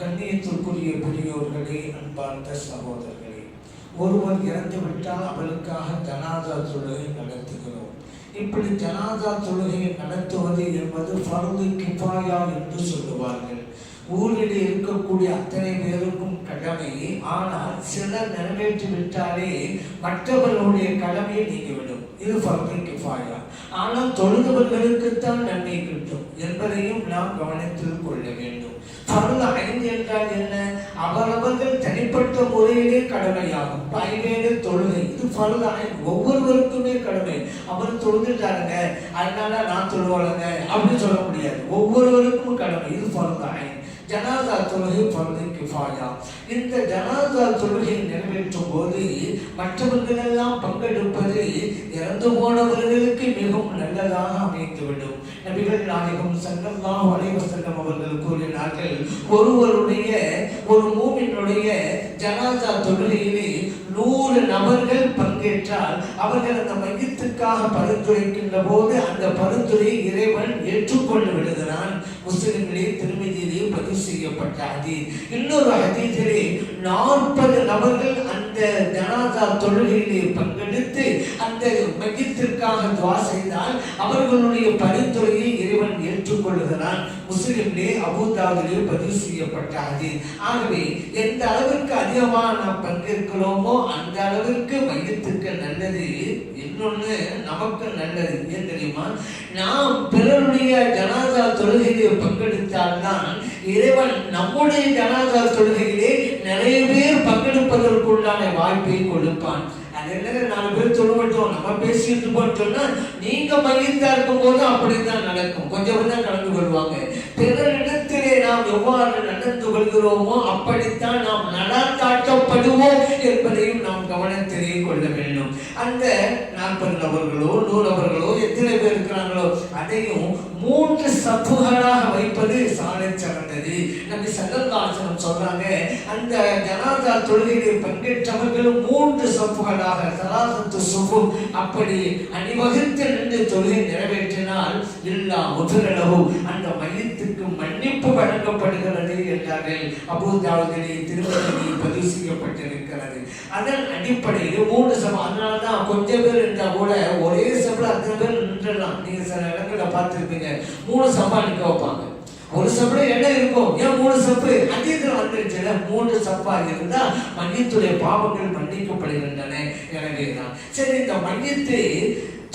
கண்ணியத்திற்குரிய பெரியோர்களே அன்பார்ந்த சகோதரர்களே ஒருவர் இறந்து விட்டால் அவளுக்காக ஜனாதா தொழுகை நடத்துகிறோம். இப்படி ஜனாதா தொழுகையை நடத்துவது என்பது ஃபர்து கிஃபாயா என்று சொல்லுவார்கள். ஊரில் இருக்கக்கூடிய அத்தனை பேருக்கும் கடமை. ஆனால் சிலர் நிறைவேற்றி விட்டாலே மற்றவர்களுடைய கடமையை நீங்கிவிடும். இது ஃபர்து ஃபாயா ஆனால் தொழுதவர்களுக்குத்தான் நன்மை கிட்டும் என்பதையும் நாம் கவனித்து கொள்ள வேண்டும். பருள் ஐந்து என்றால் என்ன? அவரவர்கள் தனிப்பட்ட முறையிலே கடமையாகும். பைவேடு தொழுகை. இது பருள் ஐந்து ஒவ்வொருவருக்குமே கடமை. அவர் தொழுதுட்டாருங்க அதனால நான் தொழுவாளுங்க அப்படின்னு சொல்ல முடியாது. ஒவ்வொருவருக்கும் கடமை. இது பருள் ஐந்து. ஜனாதா தொழுகை பருது கிஃபாயா இந்த ஜனாதா தொழுகை நிறைவேற்றும் போது மற்றவர்கள் எல்லாம் பங்கெடுப்பது இறந்து போனவர்களுக்கு மிகவும் நல்லதாக அமைந்துவிடும். நபிகள் நாயகம் சல்லல்லாஹு அலைஹி அவர்கள் கூறினார்கள் ஒருவருடைய ஒரு மூவினுடைய ஜனாதா தொழுகையிலே நூறு நபர்கள் பங்கேற்றால் அவர்கள் அந்த மையத்திற்காக பரிந்துரைக்கின்ற போது அந்த பரிந்துரை இறைவன் ஏற்றுக்கொண்டு விடுகிறான் முஸ்லிம்களே திருமதியிலேயே பதிவு செய்யப்பட்ட ஹதீஸ். இன்னொரு ஹதீஸிலே நாற்பது நபர்கள் அந்த ஜனாதா தொழுகையிலே பங்கெடுத்து அந்த மையத்திற்காக துவா செய்தால் அவர்களுடைய பரிந்துரையை இறைவன் ஏற்றுக்கொள்கிறான் முஸ்லிம்லே அபூதாவிலே பதிவு செய்யப்பட்ட ஆகவே எந்த அளவிற்கு அதிகமாக நாம் பங்கேற்கிறோமோ அந்த அளவிற்கு மையத்துக்கு நல்லது. இன்னொன்னு நமக்கு நல்லது. ஏன் தெரியுமா? நாம் பிறருடைய ஜனாதா தொழுகையிலே பங்கெடுத்தால்தான் இறைவன் நம்முடைய ஜனாதா தொழுகையிலே நிறைய பேர் பங்கெடுப்பதற்குள்ளான வாய்ப்பை கொடுப்பான். என்ன நாலு பேர் சொல்ல மாட்டோம். நம்ம பேசிட்டு போட்டோம்னா நீங்க மகிழ்ந்தா இருக்கும் போது அப்படித்தான் நடக்கும். கொஞ்சம் தான் கலந்து கொள்வாங்க. பிறரிடத்திலே நாம் எவ்வாறு நடந்து கொள்கிறோமோ அப்படித்தான் நாம் நடாத்தாட்டப்படுவோம் என்பதையும் நாம் கவனத்திலே கொள்ள வேண்டும். அந்த நாற்பது நபர்களோ நூறு நபர்களோ எத்தனை பேர் இருக்கிறாங்களோ அதையும் மூன்று சப்புகளாக வைப்பது சாலை சிறந்தது. நம்பி சங்கர்காசனம் சொல்றாங்க அந்த ஜனாதா தொழுகையில் பங்கேற்றவர்களும் மூன்று சப்புகளாக சலாசத்து சுபு அப்படி அணிவகுத்து நின்று தொழுகை நிறைவேற்றினால் இல்லா முதலளவு அந்த மையத்துக்கு மன்னிப்பு வழங்கப்படுகிறது என்றார்கள். அபூதாவதிலே திருமணி பதிவு செய்யப்பட்டிருக்கிறது. அதன் அடிப்படையில் மூணு சபை அதனால்தான் கொஞ்சம் பேர் இருந்தால் கூட ஒரே சபையில் அத்தனை பேர் நின்றுடலாம். நீங்கள் சில இடங்களில் பார்த்துருப்பீங்க. மூணு சம்பா நிற்க வைப்பாங்க. ஒரு சப்பட இடம் இருக்கும். ஏன் மூணு சப்பு? அதிகத்தில் வந்துருச்சுல மூன்று சப்பா இருந்தா மன்னித்துடைய பாவங்கள் மன்னிக்கப்படுகின்றன. எனவே தான். சரி இந்த மன்னித்து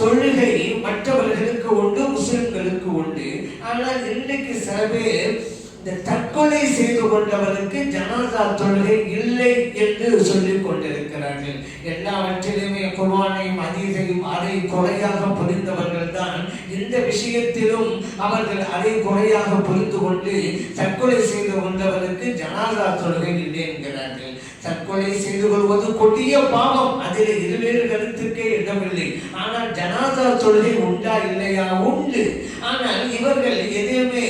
தொழுகை மற்றவர்களுக்கு உண்டு முஸ்லிம்களுக்கு உண்டு. ஆனால் இன்னைக்கு சில பேர் இந்த தற்கொலை செய்து கொண்டவருக்கு ஜனாதா தொழுகை இல்லை என்று சொல்லிக் கொண்டிருக்கிறார்கள். எல்லாவற்றிலுமே குர்வானையும் அதீதையும் அரை குறையாக புரிந்தவர்கள் தான் இந்த விஷயத்திலும் அவர்கள் அரை குறையாக புரிந்து கொண்டு தற்கொலை செய்து கொண்டவருக்கு ஜனாதா தொழுகை இல்லை என்கிறார்கள். தற்கொலை செய்து கொள்வது கொடிய பாவம். அதில் இருவேறு கருத்துக்கே இடமில்லை ஆனால் ஜனாதா தொழுகை உண்டா இல்லையா? உண்டு. ஆனால் இவர்கள் எதையுமே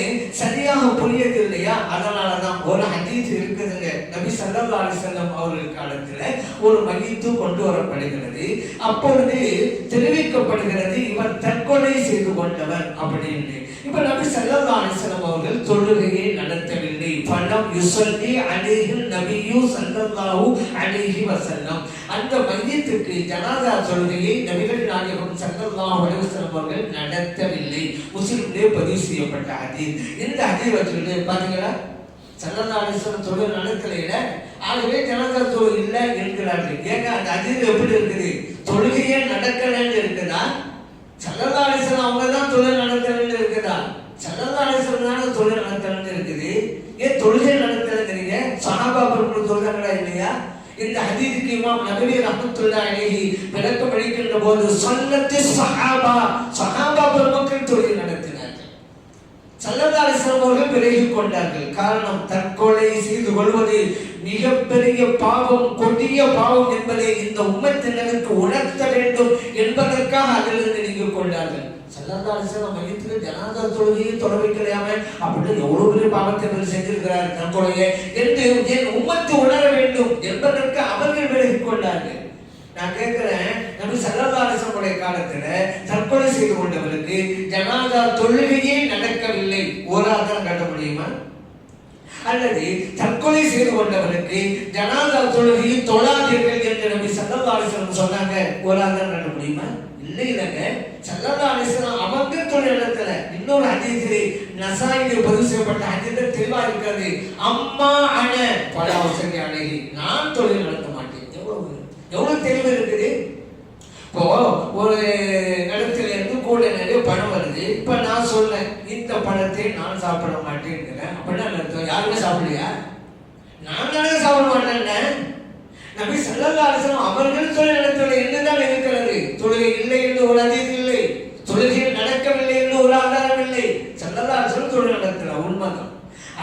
சரியாக புரியது இல்லையா? அதனாலதான் ஒரு ஹதீஸ் இருக்குதுங்க. நபி சல்லா அலிசல்லம் அவர்கள் காலத்துல ஒரு மையத்து கொண்டு வரப்படுகிறது. அப்பொழுது தெரிவிக்கப்படுகிறது இவர் தற்கொலை செய்து கொண்டவர் அப்படின்னு. இப்ப நபி சல்லா அலிசல்லம் அவர்கள் தொழுகையை நடத்தவில்லை. பணம் யுசல்லி அலிஹில் நபியு சல்லல்லாஹு அலிஹி வசல்லம் அந்த மையத்திற்கு ஜனாதா தொழுகையை நபிகள் நாயகம் சல்லல்லாஹு அலைஹி அவர்கள் நடத்தவில்லை. முஸ்லிம்களே பதிவு செய்யப்பட்ட அதீர் இந்த அதீர் வச்சுட்டு பாத்தீங்களா? சல்லல்லா அலிஸ்வரம் தொழுகை நடக்கலையில ஆகவே ஜனாதா தொழுகை இல்லை என்கிறார்கள். ஏங்க அந்த அதிர்வு எப்படி இருக்குது? தொழுகையே நடக்கலன்னு இருக்குதா? சல்லல்லா அலிஸ்வரம் அவங்க தான் தொழில் நடத்தலன்னு இருக்குதா? சல்லல்லா அலிஸ்வரம் தானே தொழில் நடத்தலன்னு இருக்குது. ஏன் தொழுகை நடத்தலைங்கிறீங்க? சஹாபா பொருட்கள் தொழுதாங்களா இல்லையா இந்த ஹதீஸுக்கு இமாம் நபவி ரஹ்மத்துல்லாஹி அலைஹி விளக்கம் அளிக்கின்ற போது சொல்லத்து சஹாபா சஹாபா பெருமக்கள் தொழில் நடத்தினார்கள். சல்லதாரிசனம் அவர்கள் விலகி கொண்டார்கள். காரணம் தற்கொலை செய்து கொள்வது மிகப்பெரிய பாவம் கொடிய பாவம் என்பதை இந்த உம்மத்தினருக்கு உணர்த்த வேண்டும் என்பதற்காக அதிலிருந்து நீங்க கொண்டார்கள். சல்லதாரிசனம் மையத்தில் ஜனாதா தொழுகையை தொட வைக்கலையாம அப்படின்னு எவ்வளவு பெரிய பாவத்தை இவர் செஞ்சிருக்கிறார் தற்கொலையை என்று என் உம்மத்து உணர வேண்டும் என்பதற்கு அவர்கள் விலகிக் கொண்டார்கள். நான் கேட்கிறேன் நபி சல்லல்லாஹுடைய காலத்துல தற்கொலை செய்து கொண்டவருக்கு ஜனாதா தொழுகையே நடக்கவில்லை. ஒரு ஆதாரம் காட்ட முடியுமா? அல்லது தற்கொலை செய்து கொண்டவருக்கு ஜனாதா தொழுகையை தொழாதீர்கள் என்று நபி சல்லல்லாஹு சொன்னாங்க. ஓராதாரம் ஆதாரம் முடியுமா? இல்லைங்க சல்லல்லாஹு அவங்க தொழில் இடத்துல இன்னொரு ஹதீஸிலே நசாயிலே பதிவு செய்யப்பட்ட ஹதீஸில் தெளிவா இருக்கிறது. அம்மா அண பல அவசர அழகி நான் தொழில் நடத்த மாட்டேன். எவ்வளவு எவ்வளவு தெளிவு இருக்குது? இப்போ ஒரு இடத்துல இருந்து கூட நிறைய பணம் வருது. இப்ப நான் சொல்றேன் இந்த பணத்தை நான் சாப்பிட மாட்டேங்கிறேன் அப்படின்னா அர்த்தம்? யாருமே சாப்பிடலையா? நான் தானே சாப்பிட மாட்டேன் நபி சல்லல்லா அலிஸ்லாம் அவர்கள் தொழில் இடத்துல என்னதான் இருக்கிறது? தொழுகை இல்லை என்று ஒரு அதிகம் இல்லை. தொழுகையில் நடக்கவில்லை என்று ஒரு ஆதாரம் இல்லை. சல்லல்லா அலிஸ்லாம் தொழில் நடத்துல உண்மைதான்.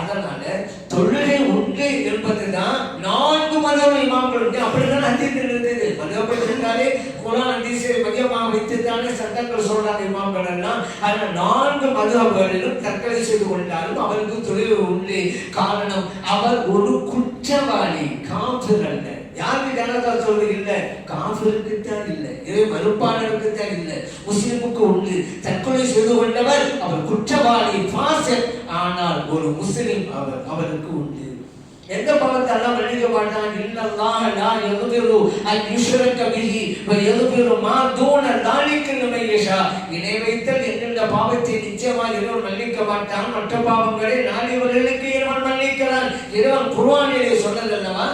அதனால தொழுகை உண்டு என்பதுதான் நான்கு மதம் இமாம்கள் உண்டு. அப்படிதான் அதிகம் இருந்தது. மதம் இருந்தாலே குரான் ஹதீஸை மையமாக வைத்துத்தானே சட்டங்கள் சொல்றாங்க இமாம்கள் எல்லாம். அதனால நான்கு மதங்களிலும் தற்கொலை செய்து கொண்டாலும் அவருக்கு தொழில் உண்டு. காரணம் அவர் ஒரு குற்றவாளி காஃபிர் அல்ல. யாருக்கு ஜனதா சொல்வது இல்ல? காஃபிருக்கு தான் இல்ல. இறை மறுப்பாளருக்கு தான் இல்ல. முஸ்லிமுக்கு உண்டு. தற்கொலை செய்து கொண்டவர் அவர் குற்றவாளி பாசர் ஆனால் ஒரு முஸ்லிம் அவர் அவருக்கு உண்டு. எந்த பாவத்தை எல்லாம் மன்னிக்க மாட்டான்? இல்லல்லாஹ் லா யக்ஃபிரு அன் யுஷ்ரக பிஹி வ யக்ஃபிரு மா தூன தாலிக லிமன் யஷா. இணை வைத்தல் என்கின்ற பாவத்தை நிச்சயமாக இறைவன் மன்னிக்க மாட்டான். மற்ற பாவங்களை நாளிவர்களுக்கு இறைவன் மன்னிக்கிறான். இறைவன் குர்ஆனிலே சொன்னதல்லவா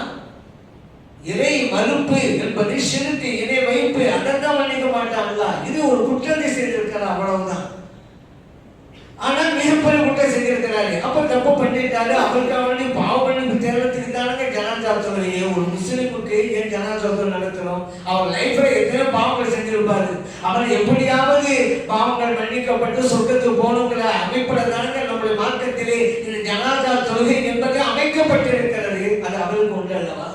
இறை மறுப்பு என்பது சிறுக்கு இணை வைப்பு அதைத்தான் மன்னிக்க மாட்டாங்களா இது ஒரு குற்றத்தை செய்திருக்கிறார் அவ்வளவுதான். ஆனால் மிகப்பெரிய குற்றம் செஞ்சிருக்கிறாரு அப்ப தப்பு பண்ணிட்டாரு அவருக்கு அவனே பாவம் பண்ணி தேர்தலுக்கு தானங்க ஜனாதா ஒரு முஸ்லிமுக்கு ஏன் ஜனாதா நடத்தணும்? அவர் லைஃப்ல எத்தனை பாவங்கள் செஞ்சிருப்பாரு. அவர் எப்படியாவது பாவங்கள் மன்னிக்கப்பட்டு சொர்க்கத்துக்கு போகணுங்கிற அமைப்பட தானங்க நம்முடைய மார்க்கத்திலே இந்த ஜனாதா தொழுகை என்பது அமைக்கப்பட்டிருக்கிறது. அது அவருக்கு ஒன்று அல்லவா?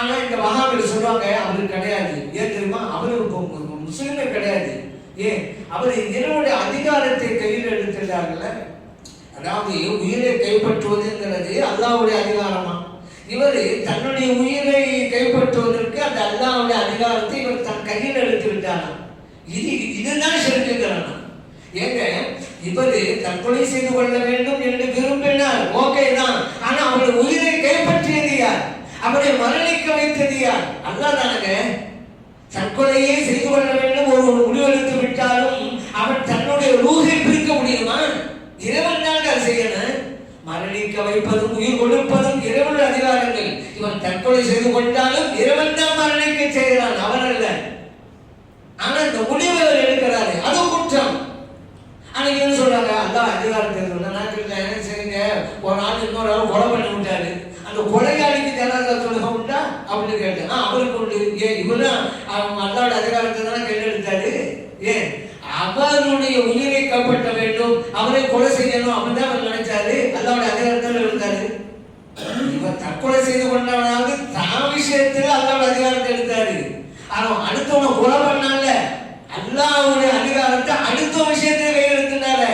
ஆனா இந்த மகாபீர் சொல்லுவாங்க அவருக்கு கிடையாது. ஏன் தெரியுமா? அவரு முஸ்லிமே கிடையாது. ஏன்? அவர் இறைவனுடைய அதிகாரத்தை கையில் எடுத்துட்டாங்கல்ல அதாவது உயிரை கைப்பற்றுவதுங்கிறது அல்லாவுடைய அதிகாரமா? இவர் தன்னுடைய உயிரை கைப்பற்றுவதற்கு அந்த அல்லாவுடைய அதிகாரத்தை இவர் தன் கையில் எடுத்து விட்டாராம் இது இதுதான் செலுத்துகிறானா ஏங்க இவர் தற்கொலை செய்து கொள்ள வேண்டும் என்று விரும்பினார். ஓகே தான் ஆனா அவருடைய உயிர் யார் அவரை மரணிக்க வைத்தது யார்? அல்லா தானங்க. தற்கொலையே செய்து கொள்ள வேண்டும். ஒரு ஒரு முடிவெடுத்து விட்டாலும் அவன் தன்னுடைய ரூகை பிரிக்க முடியுமா? இறைவன் தான் அதை செய்யணும். மரணிக்க வைப்பதும் உயிர் கொடுப்பதும் இறைவன் அதிகாரங்கள். இவன் தற்கொலை செய்து கொண்டாலும் இறைவன் தான் மரணிக்க செய்கிறான். அவன் அல்ல. ஆனா இந்த முடிவை அவர் எடுக்கிறாரு. அது குற்றம். ஆனா என்ன சொல்றாங்க? அதான் அதிகாரத்தை சொன்னா நான் சரிங்க. ஒரு நாள் இன்னொரு ஆள் கொலை பண்ணி விட்டாரு அந்த கொலையாளிக்கு ஜனாதா தொழுகை உண்டா அப்படின்னு கேட்டேன் ஆ அவருக்கு உண்டு ஏன் இவரும் அல்லாவோட அதிகாரத்தை தானே கையெழுத்தாரு. ஏன் அவருடைய உயிரை காப்பாற்ற வேண்டும் அவரை கொலை செய்யணும் அவன் தான் அவர் நினைச்சாரு. அல்லாவோட அதிகாரத்தில் இருந்தாரு இவர் தற்கொலை செய்து கொண்டவனாவது தான் விஷயத்தில் அல்லாவோட அதிகாரத்தை எடுத்தாரு. ஆனா அடுத்தவனை கொலை பண்ணால அல்லாவுடைய அதிகாரத்தை அடுத்த விஷயத்தில் கையெழுத்தினாரு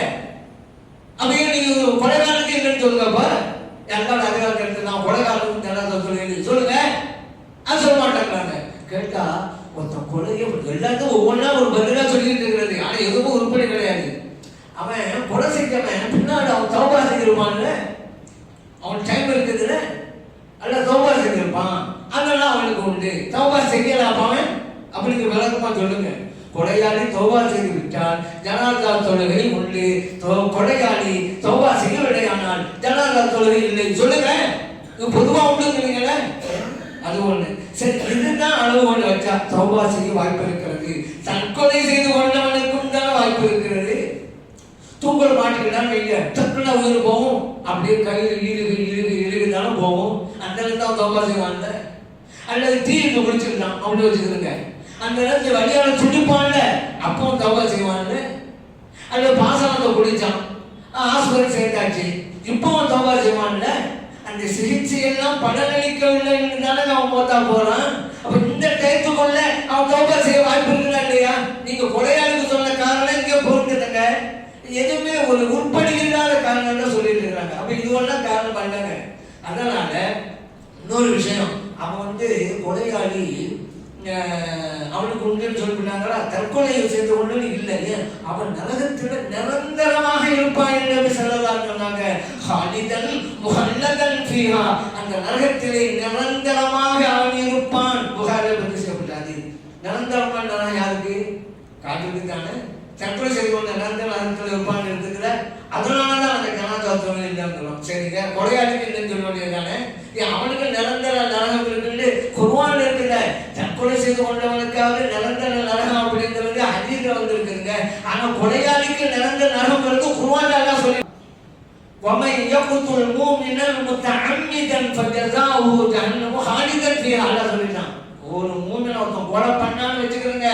அப்படியே நீங்க கொலைகாரனுக்கு என்னன்னு சொல்லுங்கப்பா எல்லாரோட அதிகாரத்தை எடுத்து நான் கொலைகாரனுக்கு ஜனாதா சொல்லுங்க சொல்லுங்க அது சொல்ல மாட்டேங்கிறாங்க கேட்டா ஒருத்தன் கொலையை எல்லாத்துக்கும் ஒவ்வொன்றா ஒரு பதிலா சொல்லிட்டு இருக்கிறது ஆனா எதுவும் உருப்படி கிடையாது அவன் கொலை செஞ்சவன் பின்னாடி அவன் தௌபா செஞ்சிருப்பான்ல அவன் டைம் இருக்குதுல அல்ல தௌபா செஞ்சிருப்பான் அதெல்லாம் அவனுக்கு உண்டு தௌபா செய்யலாம் அவன் அப்படிங்கிற விளக்கமா சொல்லுங்க. கொடையாளி தோவா செய்து விட்டால் ஜனாதா தொழுகை உண்டு தொ- தோவா செய்யவில்லை ஆனால் ஜனாதா தொழுகை இல்லை. சொல்லுங்க. பொதுவா உண்டுங்கிறீங்களே அது ஒண்ணு. சரி இதுதான் அளவு கொண்டு வச்சா தௌபா செய்ய வாய்ப்பு இருக்கிறது. தற்கொலை செய்து கொண்டவனுக்கும் தான் வாய்ப்பு இருக்கிறது. தூங்கல் மாட்டிக்கிட்டான்னு வைங்க டக்குன்னு உயிர் போகும். அப்படியே கையில் இழுகு இழுகு இழுகுதாலும் போகும். அந்த இடத்துல தான் தௌபா செய்வாங்க அல்லது தீ குடிச்சிருந்தான் அப்படி வச்சுக்கிருங்க அந்த நேரத்தில் வழியால துடிப்பான்ல அப்பவும் தௌபா செய்வான்னு அந்த பாசனத்தை குடிச்சான். ஆஸ்பத்திரி சேர்த்தாச்சு. இப்பவும் தௌபா செய்வான்ல. அந்த சிகிச்சை எல்லாம் பலனளிக்கவில்லை தானே அவன் போத்தா போறான். அப்ப இந்த டயத்துக்குள்ள அவன் தௌபா செய்ய வாய்ப்பு இருக்குதா இல்லையா? நீங்க கொலையாளுக்கு சொன்ன காரணம் இங்கே பொருந்துதுங்க எதுவுமே ஒரு உருப்படி இல்லாத காரணம் தான் சொல்லிட்டு இருக்காங்க. அப்ப இதுவெல்லாம் காரணம் பண்ணாங்க அதனால இன்னொரு விஷயம். அவன் வந்து கொலையாளி அவனுக்கு உண்டுன்னு சொல்லிவிட்டாங்களா? தற்கொலை செய்து கொண்டு இல்லை. அவன் நரகத்தில் நிரந்தரமாக இருப்பான் என்று சொல்லலாம் சொன்னாங்க. ஹாலிதன் முஹல்லதன் ஃபீஹா. அந்த நரகத்திலே நிரந்தரமாக அவன் இருப்பான். புகாரை பற்றி சொல்லப்பட்டாது நிரந்தரமான யாருக்கு? காட்டுக்கு தானே. தற்கொலை செய்து கொண்ட நிரந்தர நரகத்தில் இருப்பான் இருக்குதுல அதனால தான் அந்த கலாச்சாரம் இல்லைங்கிறோம் சரிங்க? கொலையாளிக்கு இல்லைன்னு சொல்ல வேண்டியதானே ஏன் அவனுக்கு நிரந்தர நரகம் இருக்குன்னு குர்வான் இருக்குல்ல தற்கொலை செய்து கொண்டவனுக்காவது நிரந்தர நரகம் அப்படிங்கிறது அதிக வந்திருக்குதுங்க ஆனா கொலையாளிக்கு நிரந்தர நரகம் இருக்கு குர்வான் தான் சொல்லி ومن يقتل مؤمنا متعمدا فجزاؤه جهنم خالدا فيها அல்லாஹ் சொல்லிட்டான் ஒரு மூமின ஒருத்தன் கொலை பண்ணான்னு வச்சுக்கிறேங்க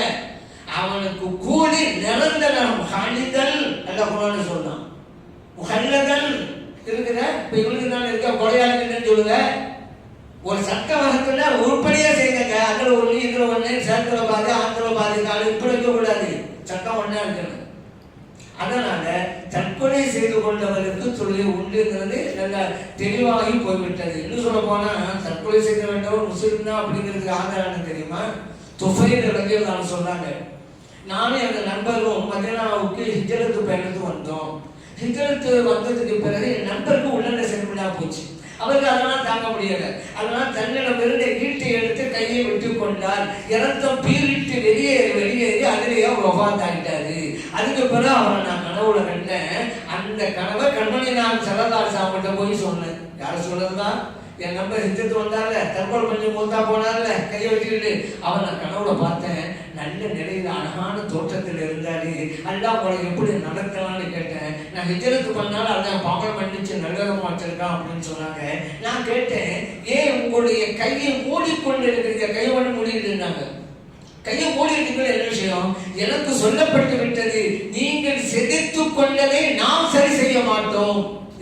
அவனுக்கு கூலி நிரந்தரம் ஹாலிதன் அல்ல குரான் சொல்றான் முஹல்லதன் இருக்குத இப்ப இவனுக்கு தான் இருக்க கொலையாளின்னு சொல்லுங்க ஒரு சட்ட வகத்துல உருப்படியா செய்யுங்க. அதுல ஒண்ணு இதுல ஒண்ணு சேர்த்துல பாதி ஆந்திர பாதி காலம் இப்படி இருக்க கூடாது சட்டம் ஒண்ணா இருக்கணும். அதனால தற்கொலை செய்து கொண்டவருக்கு சொல்லி உண்டுங்கிறது நல்ல தெளிவாகி போய்விட்டது. இன்னும் சொல்ல போனா தற்கொலை செய்து வேண்டவர் முஸ்லீம் தான் அப்படிங்கிறதுக்கு ஆதாரம் தெரியுமா? துஃபைல் ரலியல்லாஹு நான் சொன்னாங்க. நானும் எங்கள் நண்பர்களும் மதீனாவுக்கு ஹிஜரத்து பயணத்து வந்தோம். ஹிஜரத்து வந்ததுக்கு பிறகு என் நண்பருக்கு உடனே செல்விடா போச்சு. அவருக்கு அதனால் தாங்க முடியல. அதனால் தன்னிடம் இருந்து ஈட்டை எடுத்து கையை விட்டு கொண்டார். இரத்தம் பீரிட்டு வெளியேறி வெளியேறி அதிலேயே அவர் ஒபாந்தாயிட்டாரு அதுக்கு பிறகு அவரை நான் கனவுல கண்டேன். அந்த கனவை கண்மணி நான் சரதார் சாப்பிட்ட போய் சொன்னேன். யார சொல்றதா என் நம்பர் ஹிஜத்து வந்தார்ல. தற்கொலை கொஞ்சம் மூத்தா போனார்ல. கையை வச்சுக்கிட்டு. அவன் நான் கனவுல பார்த்தேன். நல்ல நிலையில் அழகான தோற்றத்தில் இருந்தாரு. அல்லாஹ் உங்களை எப்படி நடக்கலாம்னு கேட்டேன். நான் ஹிஜரத்து பண்ணாலும் அதான் பாவம் பண்ணிச்சு நல்லதமா வச்சிருக்கான் அப்படின்னு சொன்னாங்க. நான் கேட்டேன் ஏன் உங்களுடைய கையை மூடிக்கொண்டு இருக்கிறீங்க கையை மட்டும் மூடிட்டு இருந்தாங்க கையை மூடிட்டீங்களா என்ன விஷயம்? எனக்கு சொல்லப்பட்டு விட்டது. நீங்கள் செதித்து கொண்டதை நாம் சரி செய்ய மாட்டோம்.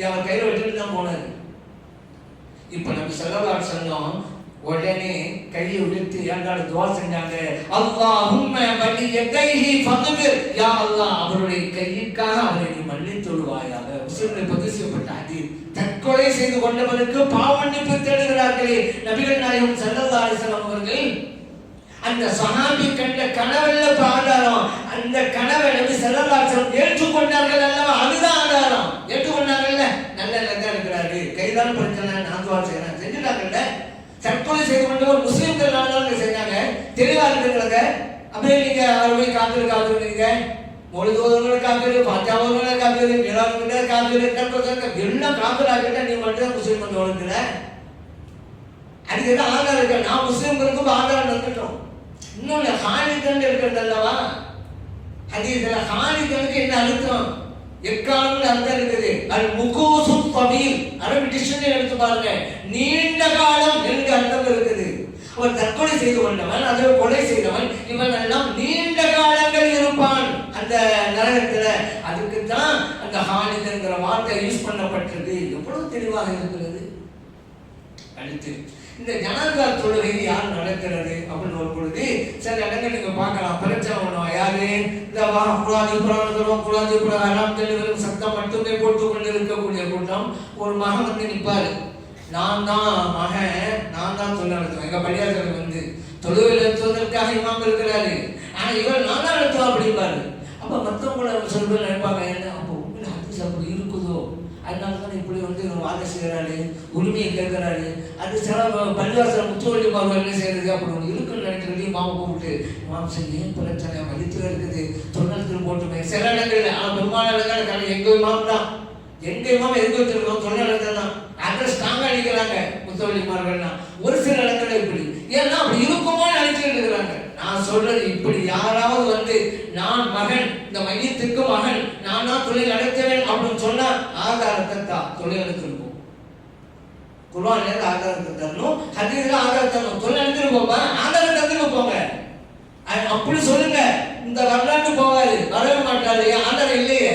அவர் கையில் விட்டுட்டு தான் போனார். இப்போ நம்ம செல்லவார் சொன்னோம் உடனே கையை உயர்த்தி ஏண்டாடு துவா செஞ்சாங்க. அல்லாஹும்ம வலி யதைஹி ஃபக்பிர். யா அல்லாஹ் அவருடைய கையிற்காக அவரை நீ மன்னித்து விடுவாயாக. முஸ்லிம்களை பதிவு செய்யப்பட்ட அதில் தற்கொலை செய்து கொண்டவனுக்கு பாவமன்னிப்பு தேடுகிறார்களே. நபிகள் நாயகம் ஸல்லல்லாஹு அலைஹி அவர்கள் அந்த சஹாபி கண்ட கனவல்ல ஆதாரம். அந்த கனவை நபி ஸல்லல்லாஹு அலைஹி ஏற்றுக்கொண்டார்கள் அல்லவா? அதுதான் ஆதாரம். ஏற்றுக்கொண்டாங்கல்ல நல்ல நல்லா இருக்கிறாரு கைதான் பிரச்சனை நான் துவா செய்யறேன் செஞ்சுட்டாங்கல்ல? தற்கொலை செய்து கொண்டவர் முஸ்லீம்கள் நாள் செஞ்சாங்க தெளிவா இருக்கிறாங்க அப்படியே நீங்க அவர் போய் காப்பீடு காப்பீடுங்க மொழிதோதங்களை காப்பீடு பாஜாவங்களை காப்பீடு நிலாவுங்களை காப்பீடு கற்பசங்க எல்லாம் காப்பீடு ஆகிட்டா நீ மட்டும் தான் முஸ்லீம் வந்து வளர்க்கல அதுக்கு ஆதாரம் இருக்கு? நான் முஸ்லீம்களுக்கும் ஆதாரம் வந்துட்டோம் இன்னொன்னு ஹானிதன் இருக்கிறது அல்லவா? ஹதீஸ்ல ஹானிதனுக்கு என்ன அழுத்தம் எக்காலம் அர்த்தம் இருக்குது? அது முகோசு தபீல் அரபி டிக்ஷனரி எடுத்து பாருங்க. நீண்ட காலம் என்று அர்த்தம் இருக்குது. ஒரு தற்கொலை செய்து கொண்டவன் அதை கொலை செய்தவன் இவன் எல்லாம் நீண்ட காலங்கள் இருப்பான். அந்த நரகத்துல. அதுக்கு தான் அந்த ஹானிதங்கிற வார்த்தை யூஸ் பண்ணப்பட்டிருக்கு. எவ்வளவு தெளிவாக இருக்கிறது? அடுத்து இந்த ஜனாதா தொழுகை யார் நடக்கிறது அப்படின்னு ஒரு பொழுது சில இடங்கள் நீங்க பார்க்கலாம். பிரச்சனை யாரு? இந்த வா குராதி புராணம் சொல்லுவோம் குராதி தெளிவரும் சத்தம் மட்டுமே போட்டு கொண்டு இருக்கக்கூடிய கூட்டம் ஒரு மகன் வந்து நிற்பாரு நான் தான் மகன் நான் தான் சொல்ல நடத்துவேன். எங்க பள்ளியாசல் வந்து தொழுவில் நடத்துவதற்காக இமாம் இருக்கிறாரு. ஆனா இவர் நான் தான் நடத்துவா அப்படிம்பாரு. அப்ப மத்தவங்கள சில நினைப்பாங்க என்ன? அப்போ உண்மையில அப்படி இருக்குதோ? அதனால தான் இப்படி வந்து வாங்க செய்கிறாரு உரிமையை கேட்கிறாரு. அது சில பள்ளிவாசல முத்துவள்ளி மாவு என்ன செய்யறது அப்படின்னு இருக்குன்னு நினைக்கிறது மாவு கூப்பிட்டு மாம்சம் ஏன் பிரச்சனை? வலித்துல இருக்குது. தொண்ணூறு போட்டுமே. சில இடங்கள்ல ஆனால் பெரும்பாலான இடங்கள் எங்க இமாம் தான். எங்க இமாம் எதுக்கு வச்சிருக்கோம்? தொண்ணூறு இடத்துல தான். அட்ரஸ் ஸ்ட்ராங்கா அடிக்கிறாங்க முத்தவள்ளிமார்கள்லாம் ஒரு சில இடங்கள்ல இப்படி. ஏன்னா அப்படி இருக்குமோ நினைச்சிட்டு இருக்கிறாங்க. நான் சொல்றது இப்படி. யாராவது வந்து நான் மகன். இந்த மையத்துக்கு மகன். நான் தான் தொழில் நடத்தவே அப்படின்னு சொன்னா ஆதாரத்தை தான் தொழில் நடத்திருப்போம் குர்ஆன்ல ஆதாரத்தை தரணும் ஹதீஸ்ல ஆதாரத்தை தரணும். தொழில் நடத்திட்டு போங்க ஆதாரத்தை தந்துட்டு போங்க. அப்படி சொல்லுங்க. இந்த வரலாற்று போகாது. வரவே மாட்டாரு ஏன்? ஆதாரம் இல்லையே.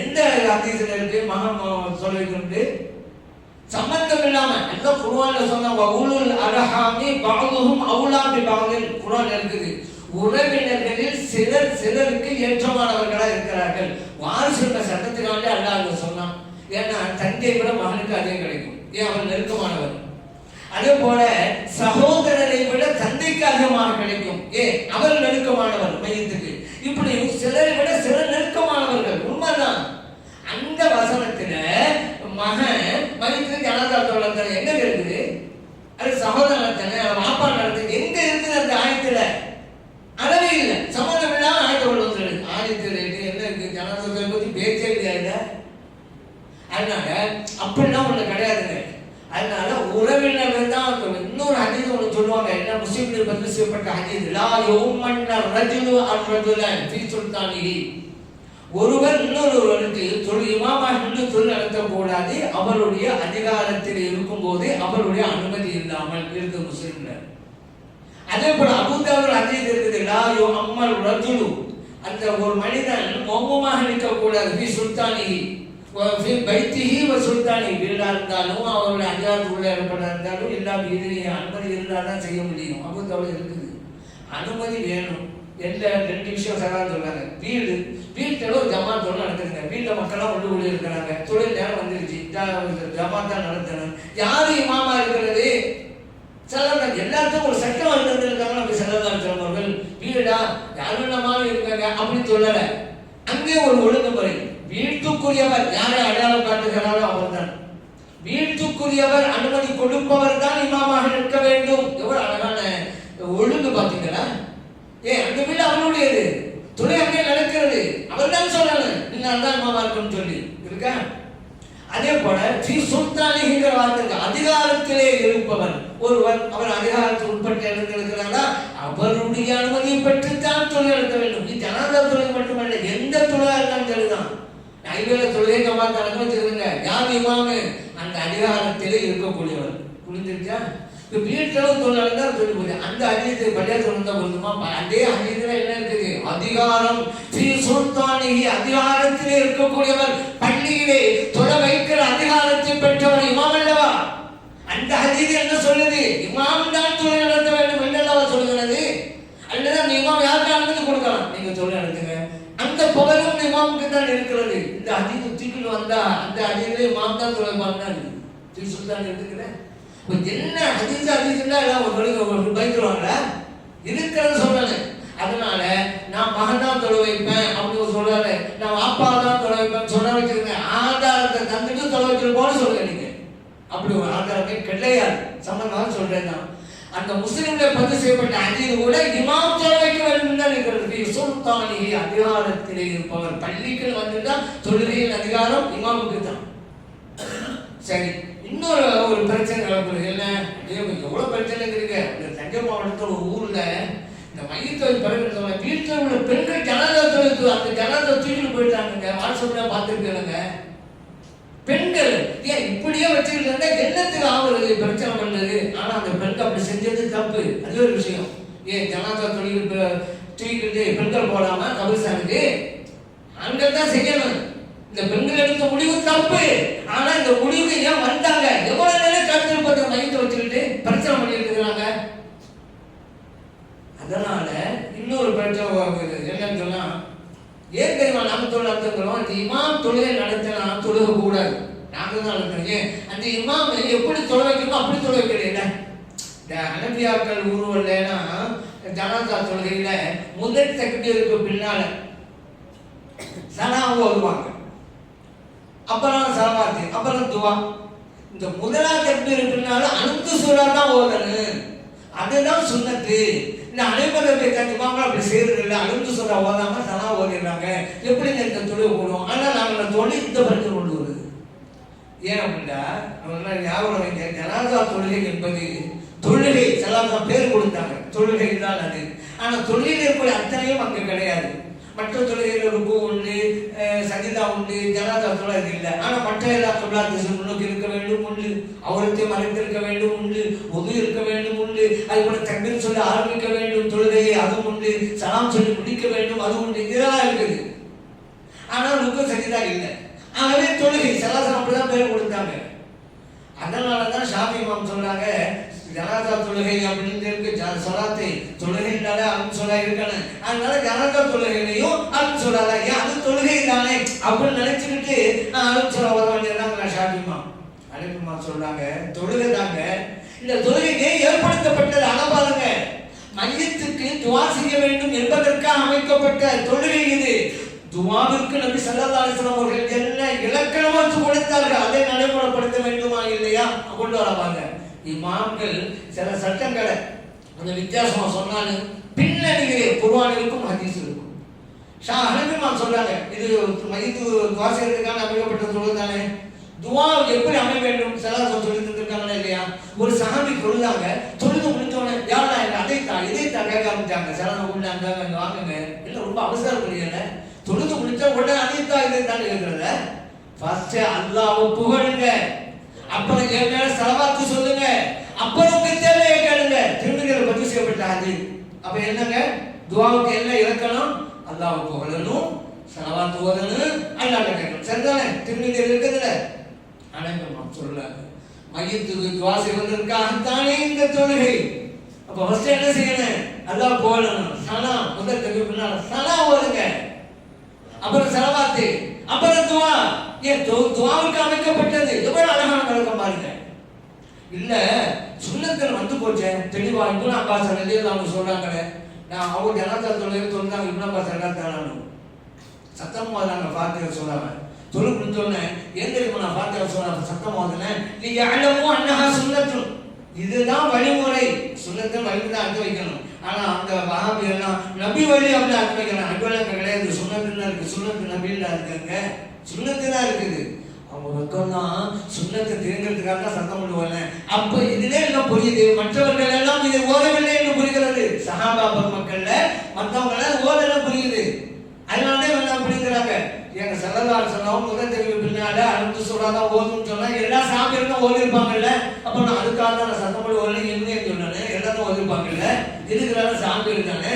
எந்த ஹதீஸ்ல இருக்கு? மகன் சொல்லிட்டு சம்பந்தம் இல்லாம எந்த குர்வான்ல சொன்னாங்க. உலுல் அரஹாமி பஅதுஹும் அவுலாமி பி குர்வான் இருக்குது. உறவினர்களில் சிலர் சிலருக்கு ஏற்றமானவர்களா இருக்கிறார்கள். வாரிசுள்ள சட்டத்தினாலே அல்ல அங்க சொன்னான். ஏன்னா தந்தையை விட மகனுக்கு அதிகம் கிடைக்கும். ஏன்? அவன் நெருக்கமானவர். அதே போல சகோதரரை விட தந்தைக்கு அதிகமாக கிடைக்கும். ஏ அவர் நெருக்கமானவர் மையத்துக்கு. இப்படி சிலரை விட சிலர் நெருக்கமானவர்கள் உண்மைதான். அந்த வசனத்துல மகன் மையத்துக்கு ஜனதா தோழத்தனை எங்க இருக்குது? அது சகோதரத்தனை மாப்பா நடத்து எங்க இருக்குது அந்த ஆயத்துல? அளவே இல்லை. சம்மந்தம் ஆயிரத்தி உள்ள கொண்டு ஆயிரத்தி ஆயத்துல என்ன இருக்கு? ஜனநாயகத்தை பற்றி பேச்சே கிடையாது. அதனால அப்படிலாம் ஒண்ணு கிடையாதுங்க. அதனால உறவினர்கள் தான் இன்னொரு ஹதீஸ் ஒன்று சொல்லுவாங்க. என்ன? முஸ்லீம்கள் பதிவு செய்யப்பட்ட ஹதீஸ் லா யோமன்ன ரஜுலு அர் ரஜுலன் ஃபீ சுல்தானிஹி. ஒருவர் இன்னொருவருக்கு தொழில் இமாமாக நின்று தொழில் நடத்தக்கூடாது அவருடைய அதிகாரத்தில் இருக்கும்போது அவருடைய அனுமதி இல்லாமல் இருந்த முஸ்லிம்ல அதே போல அபுதாவில் ஹதீஸ் இருக்குது லாயோ அம்மல் ரஜுலு. அந்த ஒரு மனிதன் மௌனமாக நிற்கக்கூடாது ஃபீ சுல்தானி ஃபி பைத்திஹி வ சுல்தானி வீடாக இருந்தாலும் அவருடைய அதிகாரத்துக்குள்ள ஏற்பட இருந்தாலும் எல்லா வீதிலையும் அனுமதி இருந்தால் தான் செய்ய முடியும். அபுதாவில் இருக்குது. அனுமதி வேணும். எந்த ரெண்டு விஷயம் சகான்னு சொல்றாங்க. வீடு வீட்டில் ஒரு ஜமாத் ஒன்று நடக்குதுங்க வீட்டில் மக்கள்லாம் ஒன்று கூடி இருக்கிறாங்க தொழில் நேரம் வந்துருச்சு. ஜமாத் தான் நடத்தணும். யாரு இமாமா இருக்கிறது? சிலர் எல்லாத்துக்கும் ஒரு சட்டம் வந்திருக்காங்க அப்படி செல்லதான் இருக்கிறவர்கள் வீடா யாருன்னமாலும் இருக்காங்க அப்படின்னு சொல்லலை. அங்கே ஒரு ஒழுங்குமுறை. வீட்டுக்குரியவர் யாரை அடையாளம் காட்டுகிறாரோ அவர்தான். வீட்டுக்குரியவர் அனுமதி கொடுப்பவர் தான் இமாமாக நிற்க வேண்டும். எவ்வளவு அழகான ஒழுங்கு பார்த்தீங்களா? ஏ அந்த வீடு அவனுடையது துணை அங்கே நடக்கிறது. அவர் தான் சொல்லலை நீங்க தான் இமாமா இருக்குன்னு சொல்லி. இருக்கா? அதே போல ஸ்ரீ சுல்தானிகிற வார்த்தைக்கு அதிகாரத்திலே இருப்பவர் ஒருவர் அவர் அதிகாரத்தில் உட்பட்டு இருந்திருக்கிறாரா அவருடைய அனுமதியை பெற்றுத்தான் தொழில் நடத்த வேண்டும். இது ஜனாதா தொழில் மட்டுமல்ல எந்த தொழிலாக இருந்தாலும் சரிதான். ஐவேல தொழிலே நம்ம அனுமதிச்சிருங்க யார் இமாமு? அந்த அதிகாரத்திலே இருக்கக்கூடியவர். புரிஞ்சிருச்சா? இந்த வீட்டிலும் தொழிலாளர் தான் சொல்லி போகுது அந்த அதிகத்தை பள்ளியா சொல்லுங்க போதுமா? அதே அதிகத்துல என்ன இருக்குது? அதிகாரம். ஸ்ரீ சுல்தானி அதிகாரத்திலே இருக்கக்கூடியவர் பள்ளியிலே தொட வைக்கிற அதிகாரத்தை பெற்றவர் இமாம் அல்லவா? அந்த ஹதீஸ் என்ன சொல்லுது? இமாம் தான் தொழில் நடத்த வேண்டும் என்னல்லவா சொல்லுகிறது? அல்லது அந்த இமாம் யாருக்கு அனுமதி கொடுக்கலாம்? நீங்க தொழில் நடத்துங்க. அந்த புகழும் இமாமுக்கு தான் இருக்கிறது. இந்த ஹதீஸ் தூக்கிட்டு வந்தா அந்த ஹதீஸ்ல இமாம் தான் தொழில் பண்ணாரு ஸ்ரீ சுல்தான் எடுத்துக்கிறேன். இப்போ என்ன ஹதீஸ் ஹதீஸ்னா எல்லாம் ஒரு ஒரு பயந்துருவாங்கள இருக்கிறன்னு சொல்லலை. அதனால நான் மகன் தான் தொலை வைப்பேன் அப்படின்னு சொல்றாரு. நான் அப்பா தான் தொலை வைப்பேன் சொல்ல வச்சிருக்கேன் ஆதாரத்தை தந்துட்டு தொலை வச்சிருப்போம்னு சொல்லுங்க நீங்க. அப்படி ஒரு ஆதாரமே கிடையாது. சம்பந்தமாக சொல்றேன் நான். அந்த முஸ்லிம்களை பதிவு செய்யப்பட்ட அதில் கூட இமாம் தொலை வைக்க வேண்டும் தான் இருக்கிறது. சுல்தானி அதிகாரத்திலே இருப்பவர். பள்ளிக்கு வந்துட்டா தொழுகையின் அதிகாரம் இமாமுக்கு தான் சரி. இன்னொரு ஒரு பிரச்சனை கிளம்புறது என்ன? ஐயோ, எவ்வளவு பிரச்சனை இருக்கு. இந்த தஞ்சை மாவட்டத்தில் ஒரு ஊர்ல இந்த மையத்தொழில் பிறகு வீட்டில் உள்ள பெண்கள் ஜனாதா தொழில் அந்த ஜனாதா தூக்கிட்டு போயிட்டாங்க வாட்ஸ்அப்ல பார்த்துருக்காங்க பெண்கள் ஏன் இப்படியே வச்சுக்கிட்டு என்னத்துக்கு ஆகுறது பிரச்சனை பண்ணது? ஆனா அந்த பெண்கள் அப்படி செஞ்சது தப்பு. அது ஒரு விஷயம். ஏன் ஜனாதா தொழில் தூக்கிட்டு பெண்கள் போடாம கபிரிஸ்தானுக்கு ஆண்கள் தான் செய்யணும். இந்த பெண்கள் எடுத்த முடிவு தப்பு. ஆனா இந்த முடிவுக்கு ஏன் வந்தாங்க எவ்வளவு நேரம் கருத்து மையத்தை வச்சுக்கிட்டு பிரச்சனை பண்ணிட்டு இருக்கிறாங்க. அதனால இன்னொரு பிரச்சனை என்னன்னு சொன்னா ஏன் தெரியுமா நம்ம தொழில் நடத்துக்கிறோம் அந்த இமாம் தொழிலை நடத்தினா தொழுக கூடாது நாங்க தான் நடத்துறோம் ஏன்? அந்த இமாம் எப்படி தொலை வைக்கணுமோ அப்படி தொலை வைக்கிறீங்க இந்த அனபியாக்கள் உருவல்லைன்னா ஜனாதா தொழுகையில முதல் செகண்டரிக்கு பின்னால சனா ஓதுவாங்க அப்புறம் துவா. இந்த முதலாம் தக்பீர் பின்னால அனந்து சூழல் தான் ஓதணும் அதுதான் சுண்ணத்து. இந்த அனைவருடைய கண்டிப்பாக அப்படி செய்யறது இல்லை அனந்து சூழல் ஓதாம தலா ஓதிடுறாங்க. எப்படி இந்த தொழில் போடும் ஆனால் நாங்கள் தொழில் இந்த பிரச்சனை கொண்டு வருது. ஏன் அப்படின்னா நம்ம ஞாபகம் வைங்க ஜனாதா தொழிலை என்பது தொழிலை ஜனாதா பேர் கொடுத்தாங்க. தொழிலை தான் அது. ஆனால் தொழில் கூட மற்ற தொழுகையில் ருக்கு உண்டு அஹ், சஜிதா உண்டு ஜனாதா தொலை அது இல்லை. ஆனால் மற்ற எல்லா தொழிலா திசை முன்னுக்கு இருக்க வேண்டும் உண்டு. அவரத்தை மறைந்திருக்க வேண்டும் உண்டு. ஒது இருக்க வேண்டும் உண்டு. அது போல சொல்லி ஆரம்பிக்க வேண்டும் தொழுகையை அதுவும் உண்டு. சலாம் சொல்லி முடிக்க வேண்டும் அது உண்டு. இதெல்லாம் இருக்குது. ஆனால் ருக்கு சஜிதா இல்லை. ஆகவே தொழுகை சலாசனம் அப்படிதான் பேர் கொடுத்தாங்க. அதனால தான் ஷாஃபி மாம் சொன்னாங்க ஜனாதா தொழுகை அப்படின்னு இருக்கு. ஜ- சொலாத்தை தொழுகைனாலே அருள் இருக்கணும். அதனால ஜனாதா தொழுகையிலையும் அருள் சொல்லாத? ஏன்? அது தொழுகை தானே. அப்படின்னு நினைச்சுக்கிட்டு நான் அருள் சொல்ல வர வேண்டியதான் ஷாஃபி இமாம் அலிமா சொல்றாங்க தொழுகை தாங்க. இந்த தொழுகைக்கு ஏற்படுத்தப்பட்டது அனபாருங்க மையத்துக்கு துவா செய்ய வேண்டும் என்பதற்காக அமைக்கப்பட்ட தொழுகை இது. துவாவிற்கு நபி ஸல்லல்லாஹு அலைஹி அவர்கள் என்ன இலக்கணமாக கொடுத்தார்கள் அதை நடைமுறைப்படுத்த வேண்டுமா இல்லையா? கொண்டு வரவாங்க இமாம்கள் சில சட்டங்களை அந்த வித்தியாசமாக சொன்னாலும் பின்னணிகளே குர்வானிற்கும் இருக்கும் ஹதீஸ் இருக்கும் ஷா ஹனபிமான் சொல்றாங்க இது மதித்து துவா அமைக்கப்பட்ட தொழில் தானே? துவா எப்படி அமைய வேண்டும்? சில சொல்லி தந்திருக்காங்களா இல்லையா? ஒரு சாமி கொள்ளாங்க தொழுது முடிஞ்சோடனே யாரா என்ன அதை தான் இதை தான் கேட்க ஆரம்பிச்சாங்க செலாசம் உள்ளாங்க அங்க வாங்குங்க. இல்லை ரொம்ப அவசரம் புரியல தொழுது முடிச்சா உடனே அதை தான் இதை தான் கேட்கறத ஃபர்ஸ்ட் அல்லாஹ்வை புகழுங்க. அப்புறம் என் மேல செலவாத்து சொல்லுங்க. அப்புறம் உங்க தேவையை கேளுங்க. திருநங்கைகளை பற்றி செய்யப்பட்ட அது. அப்ப என்னங்க? துவாவுக்கு என்ன இலக்கணம்? அல்லாஹ் புகழணும் செலவாத்து ஓதணும் அல்லாஹ் கேட்கணும். சரிதானே? திருநங்கை இருக்குதுல்ல? அனைவரும் சொல்றாங்க மையத்துக்கு துவா செய்வதற்காகத்தானே இந்த தொழுகை. அப்ப ஃபர்ஸ்ட் என்ன செய்யணும்? அல்லாஹ் புகழணும் சனா முதல் தகுதி சனா ஓதுங்க அப்புறம் செலவாத்து அப்புறம் துவா. ஏன் துவாவுக்கு அமைக்கப்பட்டது எவ்வளவு அழகான விளக்கம் பாருங்க. இல்ல சுண்ணத்தில் வந்து போச்சேன் தெளிவா இன்னும் அப்பாஸ் ரலியல்லாஹு அவங்க சொல்றாங்களே. நான் அவங்க ஜனதா தொழில் இன்னும் அப்பா அப்பாஸ் ரலியல்லாஹு சத்தம் போதாங்க பார்த்து சொல்லாமல் தொழு முடிஞ்சோடனே ஏன் தெரியுமா நான் பார்த்து சொல்லாமல் சத்தம் போதுனேன் நீ அழமோ அன்னஹா சுண்ணத்தும். இதுதான் வழிமுறை. சுண்ணத்தை வழிமுறை அங்க வைக்கணும். ஆனா அந்த வஹாபி எல்லாம் நபி வழி அப்படி அங்க வைக்கணும். நபி வழி கிடையாது. சுண்ணத்துன்னு இருக்கு. சுண்ணத்து நபியில் இருக்குங்க. சுண்ணத்து தான் இருக்குது. அவங்க பக்கம்தான் சுண்ணத்தை தேர்ந்தெடுத்துக்காக தான் சத்தம் பண்ணுவாங்க அப்ப இதுல என்ன புரியுது? மற்றவர்கள் எல்லாம் இதை ஓதவில்லை என்று புரிகிறது. சஹாபா மக்கள்ல மற்றவங்க எல்லாம் ஓதல புரியுது. அதனாலே எல்லாம் அப்படிங்கிறாங்க எங்க செல்லதார் சொன்னவங்க முதல் தெரிவு பின்னால அனுப்பு சொல்லாதான் ஓதுன்னு சொன்னா எல்லா சாமியும் ஓதிருப்பாங்கல்ல அப்ப நான் அதுக்காக தான் நான் சத்தப்படி ஓதல. எங்கேயும் சொன்னேன் எல்லாரும் ஓதிருப்பாங்கல்ல இதுக்குறாங்க சாமி இருக்கானே?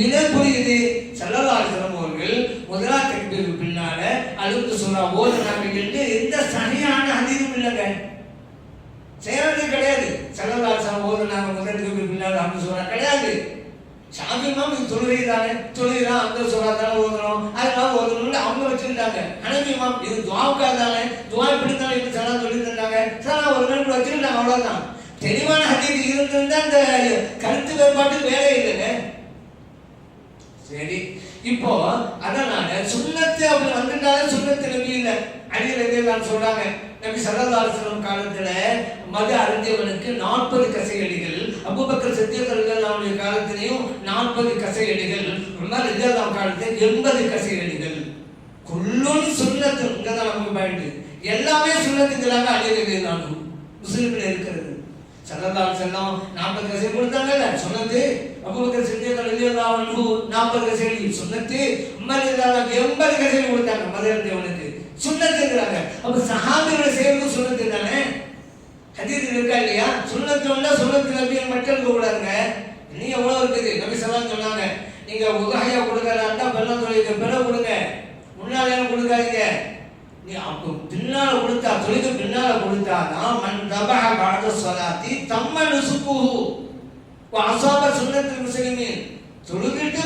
இதே புரியுது. செல்லதார் அவர்கள் முதலா தக்பீருக்கு பின்னால அடுத்து சொன்னா ஓதுனாங்கன்ட்டு எந்த சனியான அதிகம் இல்லைங்க. செய்யறது கிடையாது. செல்லதாசனம் ஓதுனாங்க. முதல் தக்பீருக்கு பின்னால அனுப்பு சொன்னா கிடையாது. சாமியமாக இது தொழுகை தானே தொழுகை தான் அந்த சொல்றா தானே ஓதுறோம் அதெல்லாம் ஓதுறோம்னு அவங்க வச்சிருந்தாங்க. அனமியமா இது துவாவுக்கா தானே துவா இப்படி தானே இப்படி சலா சொல்லி இருந்தாங்க சலா ஒரு நாள் கூட வச்சிருந்தாங்க அவ்வளவுதான். தெளிவான ஹதீஸ் இருந்திருந்தா அந்த கருத்து வேறுபாட்டு வேலை இல்லைங்க சரி இப்போ அதனால சுண்ணத்து அப்படி வந்துட்டாலே சுண்ணத்து நபி இல்லை. அடியில் நான் சொல்றாங்க நபி சரதாசனம் காலத்துல மது அறிஞ்சவனுக்கு நாற்பது கசையடிகள் அபுபக்கர் சித்தியர்கள் அவருடைய காலத்திலையும் நாற்பது கசையடிகள் உமர் ரிஜாலாம் காலத்தில் எண்பது கசையடிகள். குள்ளும் சுண்ணத்து இங்கதான் நமக்கு பாயிண்ட் எல்லாமே சுண்ணத்துக்களாக அழியவில்லை நானும் முஸ்லீமில் இருக்கிறது. சல்லல்லாஹு செல்லம் நாற்பது கசை கொடுத்தாங்கல்ல சொன்னது. அபூபக்கர் சித்தியர்கள் ரிஜாலாம் நாற்பது கசையடி சொன்னது. உமர் ரிஜாலாம் எண்பது கசையடி கொடுத்தாங்க மதுரை தேவனுக்கு சுண்ணத்துங்கிறாங்க அப்ப சஹாபிகளை சேர்ந்து சுண்ணத்து தானே ஹதீஸ் இருக்கா இல்லையா? சுண்ணத்து வந்தா சுண்ணத்து நபியின் மட்டும் இருக்க நீ எவ்வளவு இருக்குது? நபி சலாம் சொன்னாங்க. நீங்க உதகையா கொடுக்கறதா பெண்ணம் தொழிலுக்கு பிறகு கொடுங்க. முன்னாலே கொடுக்காதீங்க? நீ அப்போ பின்னால கொடுத்தா தொழிலுக்கு பின்னால கொடுத்தாதான் மண் தபஹ பாத சொலாத்தி தம்ம நுசுக்குஹு அசாப சுண்ணத்து முஸ்லிமின் தொழுகிட்டு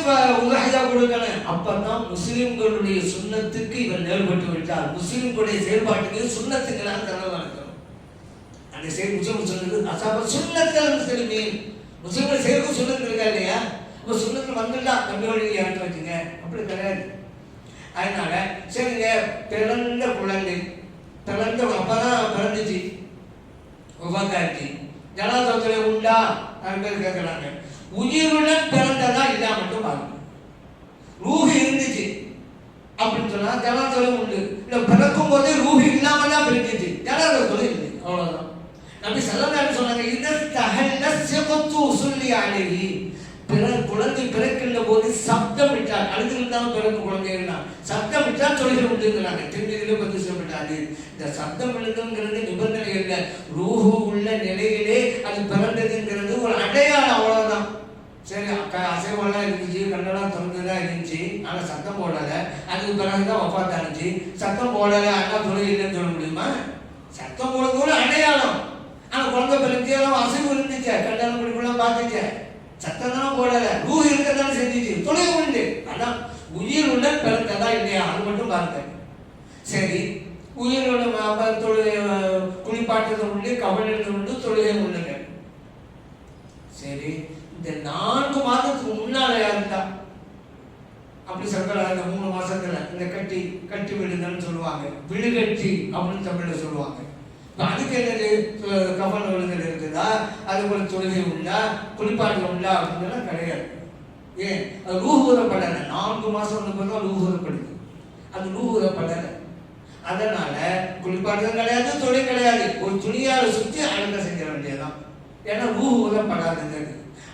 உதகையா கொடுக்கணும். அப்பதான் முஸ்லிம்களுடைய சுண்ணத்துக்கு இவன் நேர்பட்டு விட்டார். முஸ்லிம்களுடைய செயல்பாட்டுக்கு சுண்ணத்துக்கு நான் தரவா இருக்கணும் அந்த செயல் முஸ்லிம் சொன்னது அசாப சுண்ணத்தில் முஸ்லிமின். முஸ்லிம்கள் செயலுக்கு சுண்ணத்து இருக்கா இல்லையா? இப்போ சுண்ணத்தில் வந்துடா வழியில் அனுப்பி வச்சுங்க. அப்படி கிடையாது. அதனால சரிங்க பிறந்த குழந்தை பிறந்த அப்பதான் பிறந்துச்சு. உபகாரிச்சு ஜனாதத்தில் உண்டா? நிறைய பேர் கேட்கிறாங்க உயிருடன் பிறந்ததா இல்லா மட்டும் பாருங்க. ரூஹி இருந்துச்சு. அப்படின்னு சொன்னா ஜனாதலம் உண்டு. இல்லை பிறக்கும் போதே ரூஹி இல்லாமல் தான் பிரிஞ்சிச்சு ஜனாதோலம் இல்லை. அவ்வளோதான் நபி சல்லல்லாஹு சொன்னாங்க இது தஹல்ல சிவத்து சொல்லி அழகி பிற குழந்தை பிறக்கின்ற போது சப்தம் விட்டார். அழுதுதான் பிறக்கும் குழந்தைகள்னா சப்தம் விட்டால் தொழில் உண்டுங்கிறாங்க. திரும்பியிலே பத்தி செய்யப்பட்டாது இந்த சப்தம் விழுதுங்கிறது நிபந்தனை இல்லை ரூஹு உள்ள நிலையிலே அது பிறந்ததுங்கிறது ஒரு அடையாளம் அவ்வளவுதான். சரி அக்கா அசைவெல்லாம் இருந்துச்சு கண்ணெல்லாம் திறந்து இருந்துச்சு. ஆனால் சத்தம் போடலை. அதுக்கு பிறகுதான் ஒப்பாத்தானுச்சு இருந்துச்சு சத்தம் போடலை ஆனால் தொழில் இல்லைன்னு சொல்ல முடியுமா? சத்தம் போடுறது அடையாளம். ஆனால் குழந்தை பிறந்தியெல்லாம் அசைவு இருந்துச்சு கல்யாணம் முடிக்கலாம் பார்த்துச்சு சத்தம் தானே போடலை. ரூ இருக்கதானே செஞ்சுச்சு. தொழில் உண்டு அதான் உயிர் உள்ள பிறந்ததா இல்லையா? அது மட்டும் பாருங்க. சரி உயிரோட உள்ள தொழுகை குளிப்பாட்டுறது உண்டு கவனிடுறது உண்டு தொழுகை உண்டுங்க. சரி இந்த நான்கு மாதத்துக்கு முன்னால இருந்தா அப்படி சொல்றாங்க இந்த மூணு மாசத்துல. இந்த கட்டி கட்டி விடுதல்னு சொல்லுவாங்க. விழுகட்டி அப்படின்னு தமிழ்ல சொல்லுவாங்க. அதுக்கு என்னது? அஹ், கவன விழுதல் இருக்குதா? அது போல தொழுகை உண்டா? குளிப்பாட்டு உண்டா? அப்படின்லாம் கிடையாது. ஏன்? அது ரூஹூரப்படலை நான்கு மாதம் வந்து பார்த்தா ரூஹூரப்படுது அது ரூஹூரப்படலை அதனால குளிப்பாட்டம் கிடையாது தொழில் கிடையாது. ஒரு துணியால் சுற்றி அழக செஞ்சிட வேண்டியதுதான். ஏன்னா ரூஹூரப்படாதது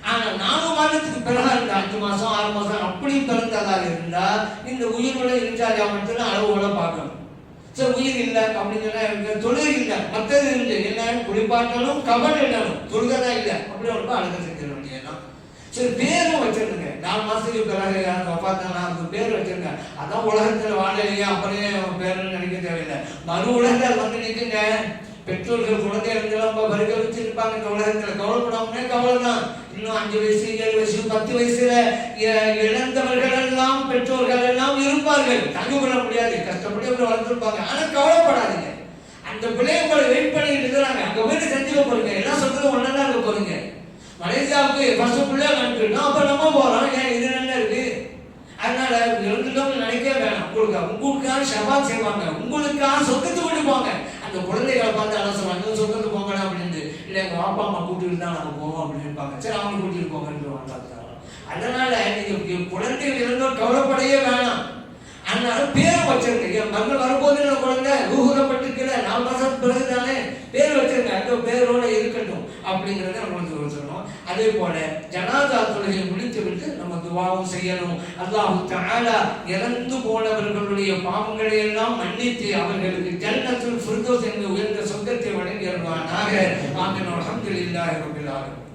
ஆனால் ஆனா நாலு மாதத்துக்கு பிறகு இந்த அஞ்சு மாதம் ஆறு மாதம் அப்படி பிறந்ததாக இருந்தால் இந்த உயிரோட இருந்தாஜா மட்டும்தான் அளவுகளை பார்க்கணும். சரி உயிர் இல்லை அப்படின்னு சொன்னா எனக்கு இல்லை. மற்றது இருந்து என்ன குளிப்பாட்டலும் கவல் இடணும். தொழுகதான் இல்லை. அப்படி ரொம்ப அழக செஞ்சிட வேண்டியதுதான் சரி பேரும் வச்சிருந்துங்க. நாலு மாசத்துக்கு பிறகு யாரும் அதுக்கு பேர் வச்சிருங்க. அதான் உலகத்துல வாழலையா அப்படியே பேருன்னு நினைக்க தேவையில்லை. மறு உலகத்தில் வந்து நிற்குங்க பெற்றோர்கள் குழந்தைகளுக்கெல்லாம் வருக வச்சிருப்பாங்க இந்த உலகத்துல கவலைப்படாமனே கவலை தான் இன்னும் அஞ்சு வயசு ஏழு வயசு பத்து வயசுல இழந்தவர்கள் எல்லாம் பெற்றோர்கள் எல்லாம் இருப்பார்கள். தங்க பண்ண முடியாது. கஷ்டப்பட்டு அப்படி வளர்ந்துருப்பாங்க. ஆனா கவலைப்படாதீங்க. அந்த பிள்ளைங்களை வெயிட் பண்ணிட்டு இருக்கிறாங்க. அங்க போயிட்டு சந்திக்க போறீங்க எல்லாம் சொல்றது ஒன்னா இருக்க போறீங்க மலேசியாவுக்கு ஃபர்ஸ்ட் பிள்ளை அனுப்பிட்டோம் அப்ப நம்ம போறோம். ஏன் இது என்ன இருக்கு? அதனால இருந்துட்டோம்னு நினைக்க வேணாம். உங்களுக்கு உங்களுக்காக ஷபாத் செய்வாங்க. உங்களுக்காக சொத்து கொண்டு போங்க. அந்த குழந்தைகளை பார்த்து என்ன சொல்லுவாங்க சொக்கத்து போங்கடா அப்படின்னு இல்லை எங்கள் அப்பா அம்மா கூட்டிட்டு தான் நாங்க போவோம் அப்படின்னு இருப்பாங்க. சரி அவங்க கூட்டிட்டு போங்கன்னு அதனால நீங்க குழந்தைகள் இருந்தோம் கவலைப்படையே வேணாம். அதனால பேர் வச்சிருங்க. என் மகள் வரும்போது நான் குழந்தை ஊகுறப்பட்டிருக்கல நாலு மாசம் பிறகு தானே பேர் வச்சிருங்க. அந்த பேரோட இருக்கட்டும் அப்படிங்கிறத நம்ம வந்து சொல்லணும் அதே போல ஜனாதா தொழுகை முடித்து விட்டு நம்ம துவாவும் செய்யணும். அல்லாஹு தாலா இறந்து போனவர்களுடைய பாவங்களை எல்லாம் மன்னித்து அவர்களுக்கு ஜன்னத்தில் ஃபிர்தௌஸ் என்ற உயர்ந்த சொர்க்கத்தை வழங்கி வருவானாக ஆமீன். அல்ஹம்துலில்லாஹி ஆலமீன்.